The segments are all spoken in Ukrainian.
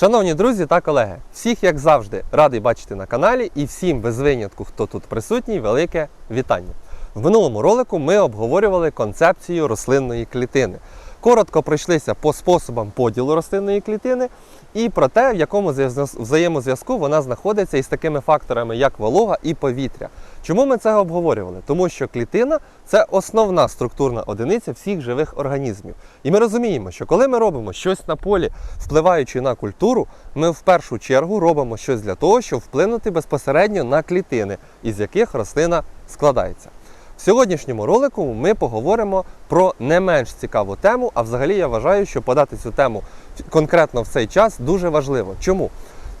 Шановні друзі та колеги, всіх, як завжди, радий бачити на каналі і всім без винятку, хто тут присутній, велике вітання. В минулому ролику ми обговорювали концепцію рослинної клітини. Коротко пройшлися по способам поділу рослинної клітини і про те, в якому взаємозв'язку вона знаходиться із такими факторами, як волога і повітря. Чому ми це обговорювали? Тому що клітина це основна структурна одиниця всіх живих організмів. І ми розуміємо, що коли ми робимо щось на полі, впливаючи на культуру, ми в першу чергу робимо щось для того, щоб вплинути безпосередньо на клітини, із яких рослина складається. В сьогоднішньому ролику ми поговоримо про не менш цікаву тему, а взагалі я вважаю, що подати цю тему конкретно в цей час дуже важливо. Чому?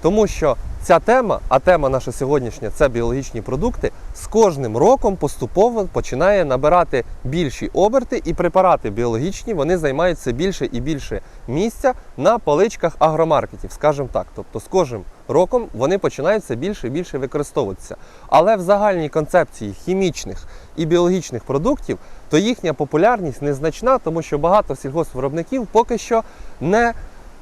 Тому що ця тема, а тема наша сьогоднішня це біологічні продукти, з кожним роком поступово починає набирати більші оберти, і препарати біологічні вони займають все більше і більше місця на поличках агромаркетів, скажімо так. Тобто з кожним роком вони починають все більше і більше використовуватися. Але в загальній концепції хімічних і біологічних продуктів, то їхня популярність незначна, тому що багато сільгоспвиробників поки що не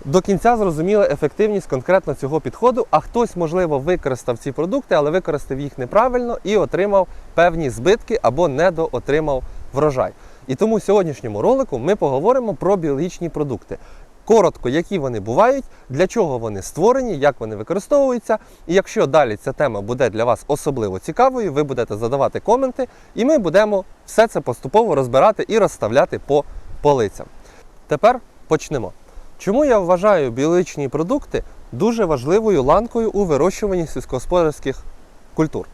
до кінця зрозуміла ефективність конкретно цього підходу, а хтось, можливо, використав ці продукти, але використав їх неправильно і отримав певні збитки або недоотримав врожай. І тому в сьогоднішньому ролику ми поговоримо про біологічні продукти. Коротко, які вони бувають, для чого вони створені, як вони використовуються. І якщо далі ця тема буде для вас особливо цікавою, ви будете задавати коменти, і ми будемо все це поступово розбирати і розставляти по полицям. Тепер почнемо. Чому я вважаю біологічні продукти дуже важливою ланкою у вирощуванні сільськогосподарських культур?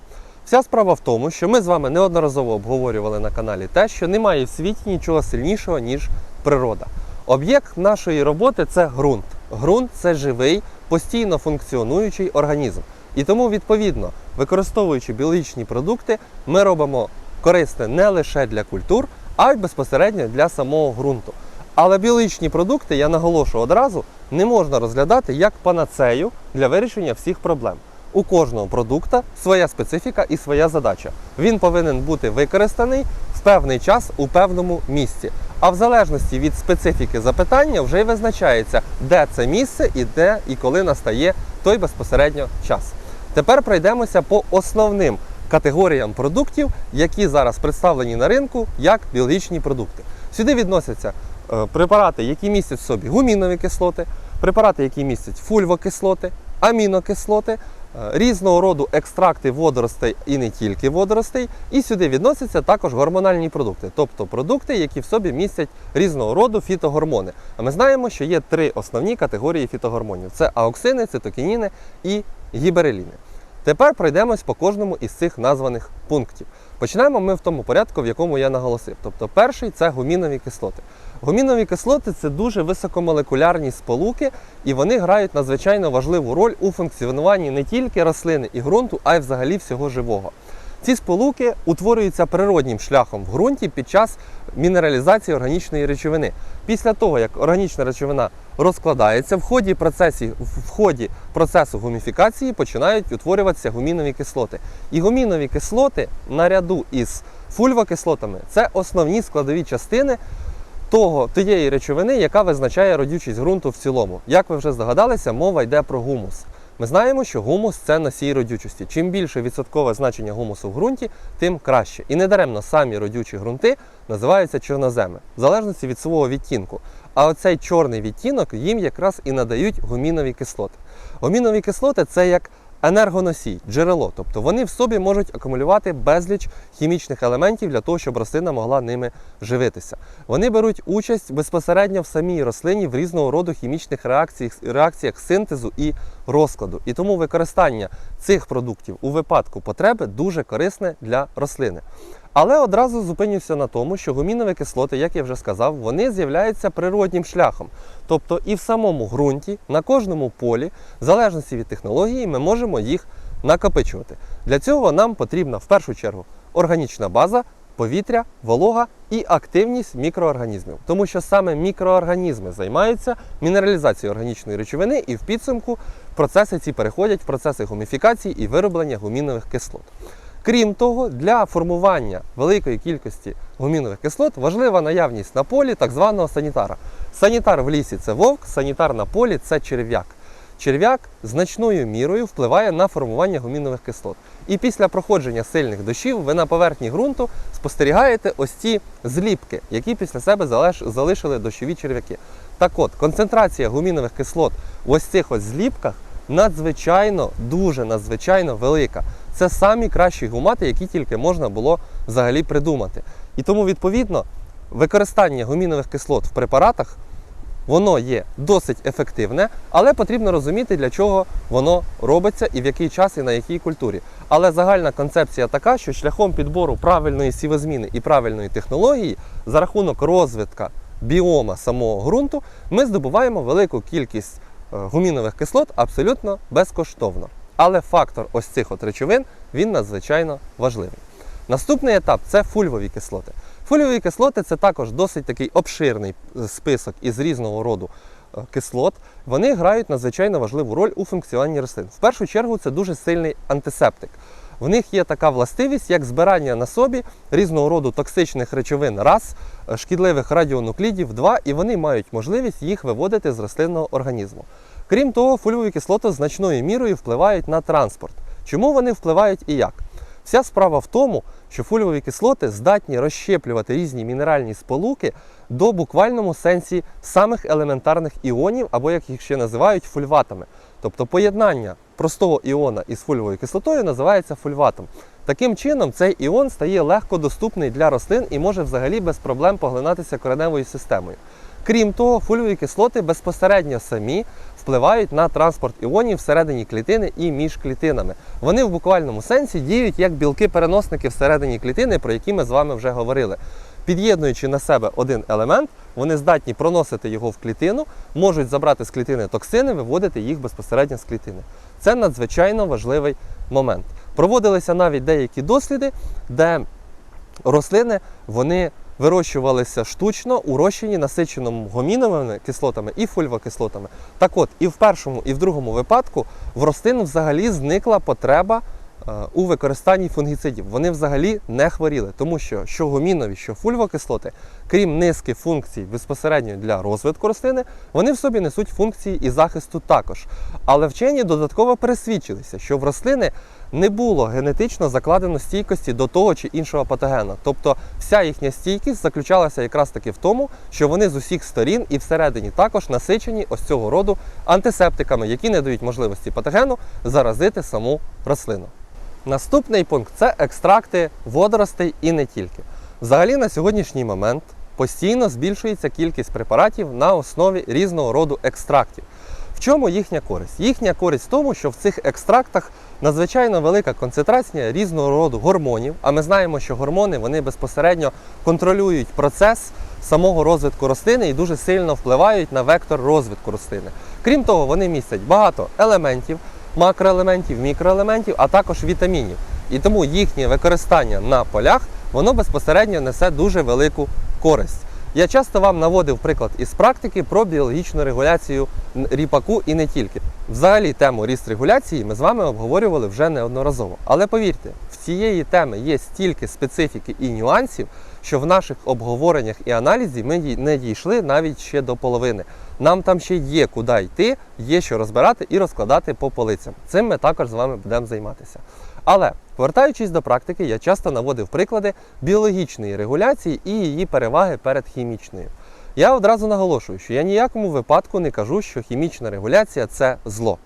Вся справа в тому, що ми з вами неодноразово обговорювали на каналі те, що немає в світі нічого сильнішого, ніж природа. Об'єкт нашої роботи це ґрунт. Ґрунт це живий, постійно функціонуючий організм. І тому, відповідно, використовуючи біологічні продукти, ми робимо корисне не лише для культур, а й безпосередньо для самого ґрунту. Але біологічні продукти, я наголошую одразу, не можна розглядати як панацею для вирішення всіх проблем. У кожного продукта своя специфіка і своя задача. Він повинен бути використаний в певний час у певному місці. А в залежності від специфіки запитання вже й визначається, де це місце і де і коли настає той безпосередньо час. Тепер пройдемося по основним категоріям продуктів, які зараз представлені на ринку як біологічні продукти. Сюди відносяться препарати, які містять в собі гумінові кислоти, препарати, які містять фульвокислоти, амінокислоти, е, різного роду екстракти водоростей і не тільки водоростей. І сюди відносяться також гормональні продукти, тобто продукти, які в собі містять різного роду фітогормони. А ми знаємо, що є три основні категорії фітогормонів: це аоксини, цитокініни і гібереліни. Тепер пройдемось по кожному із цих названих пунктів. Починаємо ми в тому порядку, в якому я наголосив. Тобто, перший це гумінові кислоти. Гумінові кислоти це дуже високомолекулярні сполуки, і вони грають надзвичайно важливу роль у функціонуванні не тільки рослини і ґрунту, а й взагалі всього живого. Ці сполуки утворюються природнім шляхом в ґрунті під час мінералізації органічної речовини. Після того, як органічна речовина розкладається, в ході, процесі, в ході процесу гуміфікації починають утворюватися гумінові кислоти. І гумінові кислоти наряду із фульвокислотами це основні складові частини того, тієї речовини, яка визначає родючість ґрунту в цілому. Як ви вже здогадалися, мова йде про гумус. Ми знаємо, що гумус це носій родючості. Чим більше відсоткове значення гумусу в ґрунті, тим краще. І недаремно самі родючі ґрунти називаються чорноземи, в залежності від свого відтінку. А оцей чорний відтінок їм якраз і надають гумінові кислоти. Гумінові кислоти це як енергоносій, джерело, тобто вони в собі можуть акумулювати безліч хімічних елементів для того, щоб рослина могла ними живитися. Вони беруть участь безпосередньо в самій рослині в різного роду хімічних реакціях, реакціях синтезу і розкладу. І тому використання цих продуктів у випадку потреби дуже корисне для рослини. Але одразу зупинюся на тому, що гумінові кислоти, як я вже сказав, вони з'являються природнім шляхом. Тобто і в самому ґрунті, на кожному полі, в залежності від технології, ми можемо їх накопичувати. Для цього нам потрібна в першу чергу органічна база, повітря, волога і активність мікроорганізмів. Тому що саме мікроорганізми займаються мінералізацією органічної речовини, і в підсумку процеси ці переходять в процеси гуміфікації і вироблення гумінових кислот. Крім того, для формування великої кількості гумінових кислот важлива наявність на полі так званого санітара. Санітар в лісі це вовк, санітар на полі це черв'як. черв'як значною мірою впливає на формування гумінових кислот. І після проходження сильних дощів ви на поверхні ґрунту спостерігаєте ось ці зліпки, які після себе залишили дощові черв'яки. Так от, концентрація гумінових кислот в ось цих ось зліпках надзвичайно, дуже надзвичайно велика. Це самі кращі гумати, які тільки можна було взагалі придумати. І тому, відповідно, використання гумінових кислот в препаратах воно є досить ефективне, але потрібно розуміти, для чого воно робиться і в який час і на якій культурі. Але загальна концепція така, що шляхом підбору правильної сівозміни і правильної технології за рахунок розвитка біома самого ґрунту ми здобуваємо велику кількість е, гумінових кислот абсолютно безкоштовно. Але фактор ось цих от речовин він надзвичайно важливий. Наступний етап це фульвові кислоти. Фульвові кислоти це також досить такий обширний е, список із різного роду е, кислот. Вони грають надзвичайно важливу роль у функціонуванні рослин. В першу чергу це дуже сильний антисептик. В них є така властивість, як збирання на собі різного роду токсичних речовин раз, е, шкідливих радіонуклідів два, і вони мають можливість їх виводити з рослинного організму. Крім того, фульвові кислоти значною мірою впливають на транспорт. Чому вони впливають і як? Вся справа в тому, що фульвові кислоти здатні розщеплювати різні мінеральні сполуки до буквальному сенсі самих елементарних іонів, або як їх ще називають фульватами. Тобто поєднання простого іона із фульвовою кислотою називається фульватом. Таким чином, цей іон стає легко доступний для рослин і може взагалі без проблем поглинатися кореневою системою. Крім того, фульвові кислоти безпосередньо самі впливають на транспорт іонів всередині клітини і між клітинами. Вони в буквальному сенсі діють як білки-переносники всередині клітини, про які ми з вами вже говорили. Під'єднуючи на себе один елемент, вони здатні проносити його в клітину, можуть забрати з клітини токсини, виводити їх безпосередньо з клітини. Це надзвичайно важливий момент. Проводилися навіть деякі досліди, де рослини вони вирощувалися штучно у розчині, насиченому гоміновими кислотами і фульвокислотами. Так от, і в першому, і в другому випадку в рослин взагалі зникла потреба е, у використанні фунгіцидів. Вони взагалі не хворіли, тому що що гомінові, що фульвокислоти, крім низки функцій безпосередньо для розвитку рослини, вони в собі несуть функції і захисту також. Але вчені додатково пересвідчилися, що в рослини не було генетично закладено стійкості до того чи іншого патогена. Тобто вся їхня стійкість заключалася якраз таки в тому, що вони з усіх сторін і всередині також насичені ось цього роду антисептиками, які не дають можливості патогену заразити саму рослину. Наступний пункт це екстракти водоростей і не тільки. Взагалі на сьогоднішній момент постійно збільшується кількість препаратів на основі різного роду екстрактів. В чому їхня користь? Їхня користь в тому, що в цих екстрактах надзвичайно велика концентрація різного роду гормонів. А ми знаємо, що гормони вони безпосередньо контролюють процес самого розвитку рослини і дуже сильно впливають на вектор розвитку рослини. Крім того, вони містять багато елементів, макроелементів, мікроелементів, а також вітамінів. І тому їхнє використання на полях воно безпосередньо несе дуже велику користь. Я часто вам наводив приклад із практики про біологічну регуляцію ріпаку і не тільки. Взагалі тему ріст регуляції ми з вами обговорювали вже неодноразово. Але повірте, в цієї теми є стільки специфіки і нюансів, що в наших обговореннях і аналізі ми не дійшли навіть ще до половини. Нам там ще є куди йти, є що розбирати і розкладати по полицям. Цим ми також з вами будемо займатися. Але повертаючись до практики, я часто наводив приклади біологічної регуляції і її переваги перед хімічною. Я одразу наголошую, що я ніякому випадку не кажу, що хімічна регуляція це зло.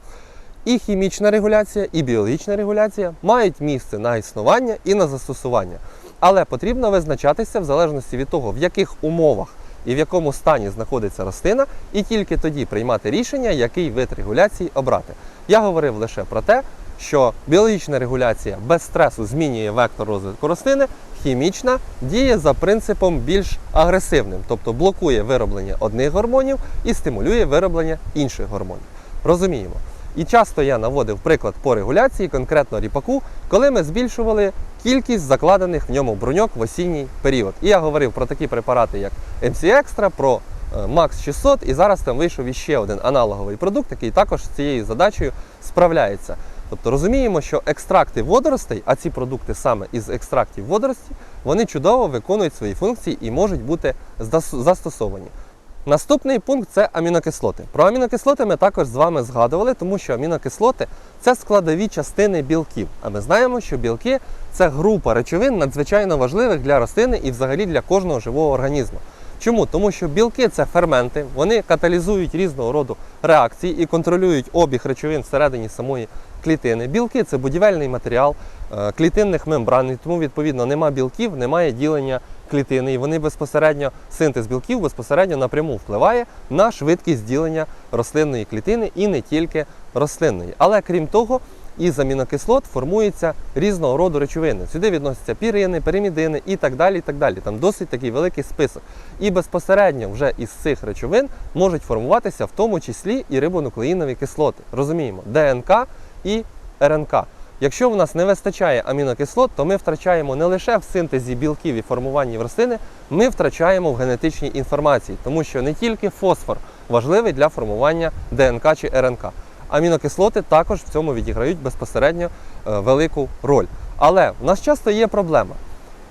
І хімічна регуляція, і біологічна регуляція мають місце на існування і на застосування. Але потрібно визначатися в залежності від того, в яких умовах і в якому стані знаходиться рослина, і тільки тоді приймати рішення, який вид регуляції обрати. Я говорив лише про те, що біологічна регуляція без стресу змінює вектор розвитку рослини, хімічна діє за принципом більш агресивним, тобто блокує вироблення одних гормонів і стимулює вироблення інших гормонів. Розуміємо. І часто я наводив приклад по регуляції, конкретно ріпаку, коли ми збільшували кількість закладених в ньому бруньок в осінній період. І я говорив про такі препарати, як MC Extra, про е, Max 600, і зараз там вийшов іще один аналоговий продукт, який також з цією задачею справляється. Тобто розуміємо, що екстракти водоростей, а ці продукти саме із екстрактів водорості, вони чудово виконують свої функції і можуть бути застосовані. Наступний пункт це амінокислоти. Про амінокислоти ми також з вами згадували, тому що амінокислоти це складові частини білків. А ми знаємо, що білки це група речовин надзвичайно важливих для рослини і взагалі для кожного живого організму. Чому? Тому що білки це ферменти, вони каталізують різного роду реакції і контролюють обіг речовин всередині самої клітини. Білки це будівельний матеріал е, клітинних мембран, і тому відповідно нема білків, немає ділення клітини, і вони безпосередньо синтез білків безпосередньо напряму впливає на швидкість ділення рослинної клітини і не тільки рослинної. Але крім того, із амінокислот формуються різного роду речовини. Сюди відносяться пірини, перимідини і так далі. і так далі. Там досить такий великий список. І безпосередньо вже із цих речовин можуть формуватися в тому числі і рибонуклеїнові кислоти. Розуміємо, ДНК і РНК. Якщо в нас не вистачає амінокислот, то ми втрачаємо не лише в синтезі білків і формуванні в рослини, ми втрачаємо в генетичній інформації, тому що не тільки фосфор важливий для формування ДНК чи РНК. Амінокислоти також в цьому відіграють безпосередньо е, велику роль. Але в нас часто є проблема.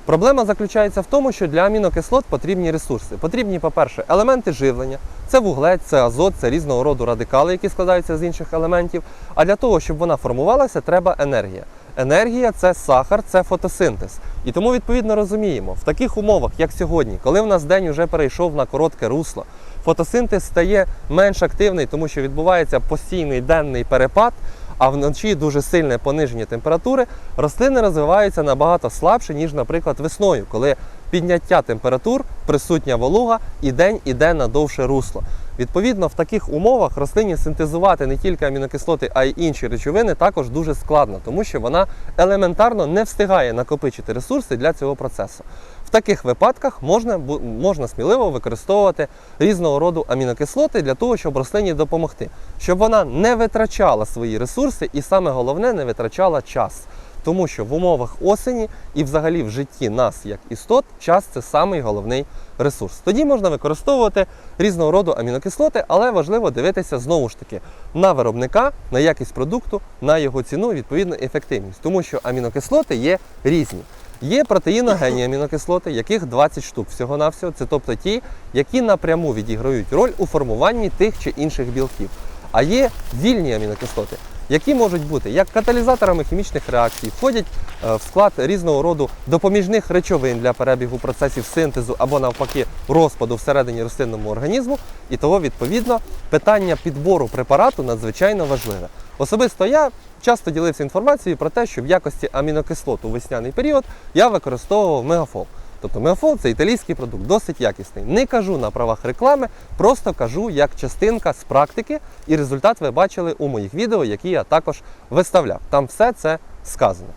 Проблема заключається в тому, що для амінокислот потрібні ресурси. Потрібні, по-перше, елементи живлення, це вуглець, це азот, це різного роду радикали, які складаються з інших елементів. А для того, щоб вона формувалася, треба енергія. Енергія це сахар, це фотосинтез. І тому відповідно розуміємо, в таких умовах, як сьогодні, коли в нас день вже перейшов на коротке русло, фотосинтез стає менш активний, тому що відбувається постійний денний перепад, а вночі дуже сильне пониження температури, рослини розвиваються набагато слабше, ніж, наприклад, весною, коли підняття температур, присутня волуга, і день іде на довше русло. Відповідно, в таких умовах рослині синтезувати не тільки амінокислоти, а й інші речовини також дуже складно, тому що вона елементарно не встигає накопичити ресурси для цього процесу. В таких випадках можна, можна сміливо використовувати різного роду амінокислоти для того, щоб рослині допомогти, щоб вона не витрачала свої ресурси і саме головне не витрачала час. Тому що в умовах осені і взагалі в житті нас, як істот, час це самий головний ресурс. Тоді можна використовувати різного роду амінокислоти, але важливо дивитися знову ж таки на виробника, на якість продукту, на його ціну, відповідно ефективність, тому що амінокислоти є різні. Є протеїногенні амінокислоти, яких 20 штук всього-навсього. Це тобто ті, які напряму відіграють роль у формуванні тих чи інших білків. А є вільні амінокислоти, які можуть бути як каталізаторами хімічних реакцій, входять е, в склад різного роду допоміжних речовин для перебігу процесів синтезу або навпаки розпаду всередині рослинному організму. І того, відповідно, питання підбору препарату надзвичайно важливе. Особисто я часто ділився інформацією про те, що в якості амінокислот у весняний період я використовував мегафол. Тобто мегафол це італійський продукт, досить якісний. Не кажу на правах реклами, просто кажу як частинка з практики, і результат ви бачили у моїх відео, які я також виставляв. Там все це сказано.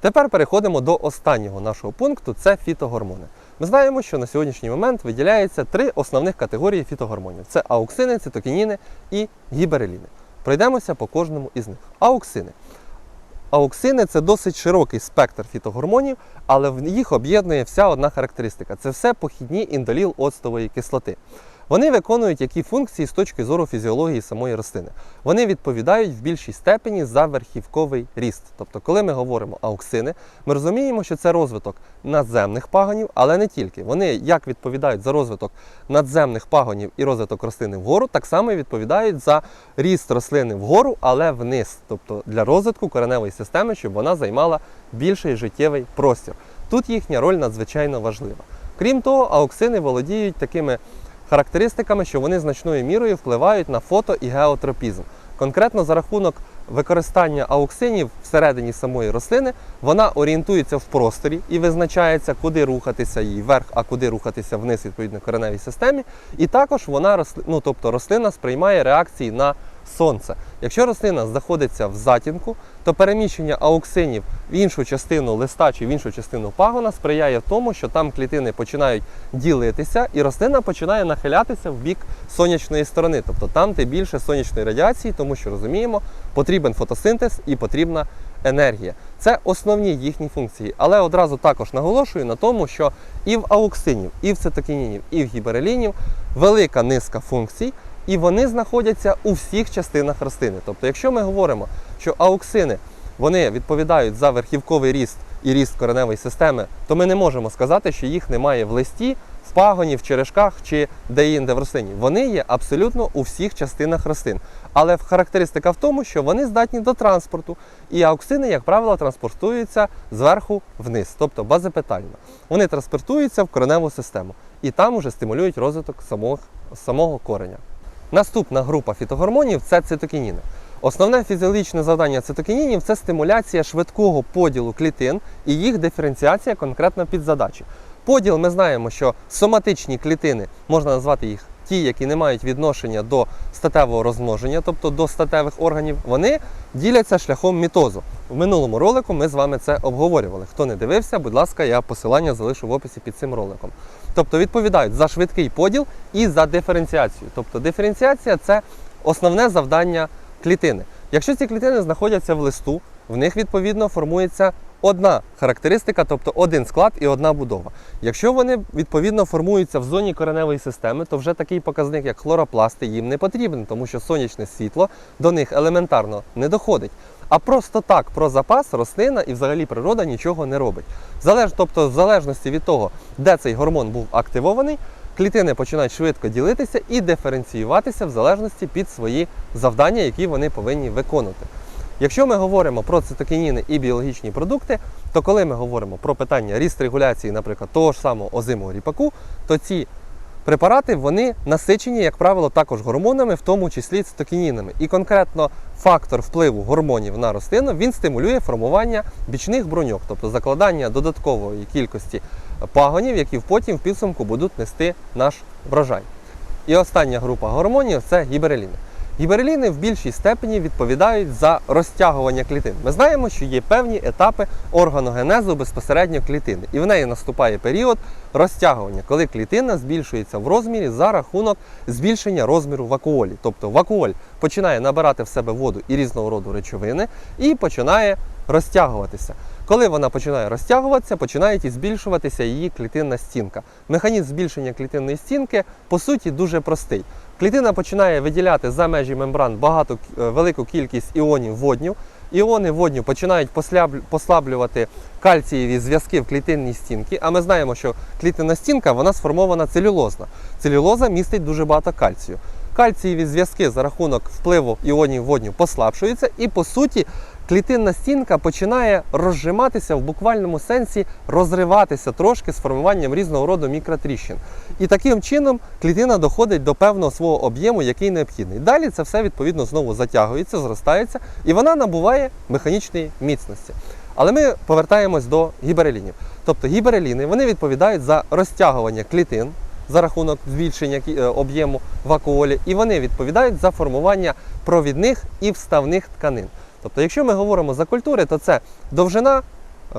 Тепер переходимо до останнього нашого пункту це фітогормони. Ми знаємо, що на сьогоднішній момент виділяється три основних категорії фітогормонів: це ауксини, цитокініни і гібереліни. Пройдемося по кожному із них. Ауксини. Ауксини це досить широкий спектр фітогормонів, але в їх об'єднує вся одна характеристика це все похідні індоліл оцтової кислоти. Вони виконують які функції з точки зору фізіології самої рослини. Вони відповідають в більшій степені за верхівковий ріст. Тобто, коли ми говоримо ауксини, ми розуміємо, що це розвиток надземних пагонів, але не тільки. Вони як відповідають за розвиток надземних пагонів і розвиток рослини вгору, так само і відповідають за ріст рослини вгору, але вниз, тобто для розвитку кореневої системи, щоб вона займала більший життєвий простір. Тут їхня роль надзвичайно важлива. Крім того, ауксини володіють такими характеристиками, що вони значною мірою впливають на фото і геотропізм. Конкретно за рахунок використання ауксинів всередині самої рослини, вона орієнтується в просторі і визначається, куди рухатися їй вверх, а куди рухатися вниз відповідно кореневій системі. І також вона ну, тобто рослина сприймає реакції на сонце. Якщо рослина знаходиться в затінку, то переміщення ауксинів в іншу частину листа чи в іншу частину пагона сприяє тому, що там клітини починають ділитися, і рослина починає нахилятися в бік сонячної сторони, тобто там, де більше сонячної радіації, тому що розуміємо, потрібен фотосинтез і потрібна енергія. Це основні їхні функції. Але одразу також наголошую на тому, що і в ауксинів, і в цитокінінів, і в гіберелінів велика низка функцій, і вони знаходяться у всіх частинах рослини. Тобто, якщо ми говоримо, що ауксини вони відповідають за верхівковий ріст і ріст кореневої системи, то ми не можемо сказати, що їх немає в листі, в пагоні, в черешках чи де-інде в рослині. Вони є абсолютно у всіх частинах рослин. Але характеристика в тому, що вони здатні до транспорту, і ауксини, як правило, транспортуються зверху вниз, тобто базепитально. Вони транспортуються в кореневу систему і там уже стимулюють розвиток самого, самого кореня. Наступна група фітогормонів це цитокініни. Основне фізіологічне завдання цитокінінів це стимуляція швидкого поділу клітин і їх диференціація конкретно під задачі. Поділ ми знаємо, що соматичні клітини, можна назвати їх ті, які не мають відношення до статевого розмноження, тобто до статевих органів, вони діляться шляхом мітозу. В минулому ролику ми з вами це обговорювали. Хто не дивився, будь ласка, я посилання залишу в описі під цим роликом. Тобто відповідають за швидкий поділ і за диференціацію. Тобто диференціація це основне завдання клітини. Якщо ці клітини знаходяться в листу, в них відповідно формується одна характеристика, тобто один склад і одна будова. Якщо вони відповідно формуються в зоні кореневої системи, то вже такий показник, як хлоропласти, їм не потрібен, тому що сонячне світло до них елементарно не доходить. А просто так про запас рослина і взагалі природа нічого не робить. Залеж, тобто, в залежності від того, де цей гормон був активований, клітини починають швидко ділитися і диференціюватися в залежності під свої завдання, які вони повинні виконувати. Якщо ми говоримо про цитокініни і біологічні продукти, то коли ми говоримо про питання ріст регуляції, наприклад, того ж самого озимого ріпаку, то ці препарати вони насичені, як правило, також гормонами, в тому числі цитокінінами. І конкретно фактор впливу гормонів на рослину він стимулює формування бічних бруньок, тобто закладання додаткової кількості пагонів, які потім в підсумку будуть нести наш врожай. І остання група гормонів це гібереліни. Гібереліни в більшій степені відповідають за розтягування клітин. Ми знаємо, що є певні етапи органогенезу безпосередньо клітини, і в неї наступає період розтягування, коли клітина збільшується в розмірі за рахунок збільшення розміру вакуолі. Тобто вакуоль починає набирати в себе воду і різного роду речовини і починає розтягуватися. Коли вона починає розтягуватися, починає збільшуватися її клітинна стінка. Механізм збільшення клітинної стінки по суті дуже простий. Клітина починає виділяти за межі мембран багато е, велику кількість іонів водню. Іони водню починають послаблювати кальцієві зв'язки в клітинній стінці. А ми знаємо, що клітинна стінка вона сформована целюлозна. Целюлоза містить дуже багато кальцію. Кальцієві зв'язки за рахунок впливу іонів водню послабшуються, і по суті клітинна стінка починає розжиматися в буквальному сенсі розриватися трошки з формуванням різного роду мікротріщин. І таким чином клітина доходить до певного свого об'єму, який необхідний. Далі це все відповідно знову затягується, зростається, і вона набуває механічної міцності. Але ми повертаємось до гіберелінів. Тобто гібереліни вони відповідають за розтягування клітин за рахунок збільшення е, об'єму вакуолі, і вони відповідають за формування провідних і вставних тканин. Тобто, якщо ми говоримо за культури, то це довжина е,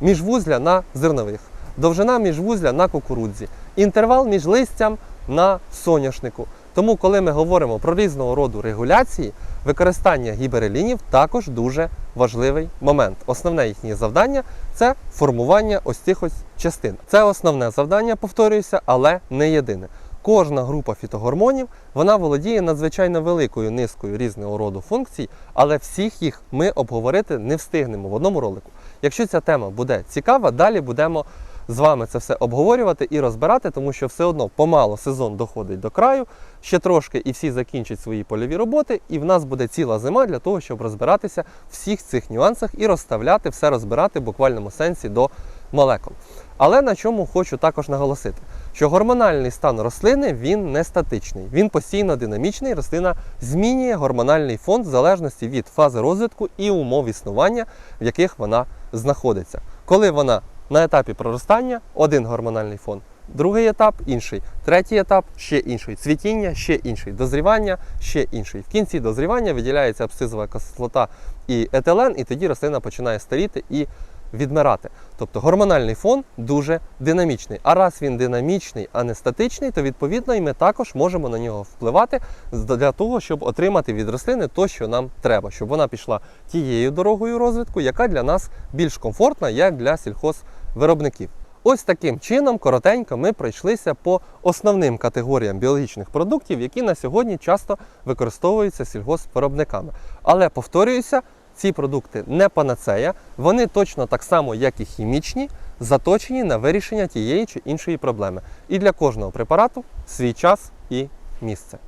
міжвузля на зернових, довжина міжвузля на кукурудзі, інтервал між листям на соняшнику. Тому, коли ми говоримо про різного роду регуляції, використання гіберелінів також дуже важливий момент. Основне їхнє завдання це формування ось цих ось частин. Це основне завдання, повторююся, але не єдине. Кожна група фітогормонів вона володіє надзвичайно великою низкою різного роду функцій, але всіх їх ми обговорити не встигнемо в одному ролику. Якщо ця тема буде цікава, далі будемо з вами це все обговорювати і розбирати, тому що все одно помало сезон доходить до краю, ще трошки і всі закінчать свої польові роботи, і в нас буде ціла зима для того, щоб розбиратися в всіх цих нюансах і розставляти все розбирати в буквальному сенсі до молекул. Але на чому хочу також наголосити, що гормональний стан рослини він не статичний, він постійно динамічний. Рослина змінює гормональний фон в залежності від фази розвитку і умов існування, в яких вона знаходиться. Коли вона на етапі проростання один гормональний фон, другий етап інший, третій етап ще інший, цвітіння ще інший, дозрівання ще інший. В кінці дозрівання виділяється абсцизова кислота і етилен, і тоді рослина починає старіти і відмирати. Тобто гормональний фон дуже динамічний. А раз він динамічний, а не статичний, то відповідно і ми також можемо на нього впливати для того, щоб отримати від рослини то, що нам треба, щоб вона пішла тією дорогою розвитку, яка для нас більш комфортна, як для сільхозвиробників. Ось таким чином, коротенько, ми пройшлися по основним категоріям біологічних продуктів, які на сьогодні часто використовуються сільгоспвиробниками. Але повторююся, ці продукти не панацея, вони точно так само, як і хімічні, заточені на вирішення тієї чи іншої проблеми. І для кожного препарату свій час і місце.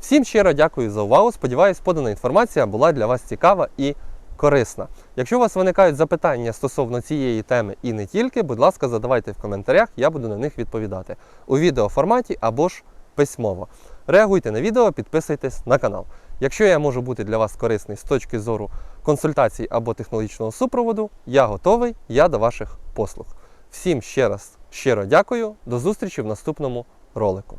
Всім щиро дякую за увагу. Сподіваюсь, подана інформація була для вас цікава і корисна. Якщо у вас виникають запитання стосовно цієї теми і не тільки, будь ласка, задавайте в коментарях, я буду на них відповідати у відеоформаті або ж письмово. Реагуйте на відео, підписуйтесь на канал. Якщо я можу бути для вас корисний з точки зору консультацій або технологічного супроводу, я готовий, я до ваших послуг. Всім ще раз щиро дякую, до зустрічі в наступному ролику.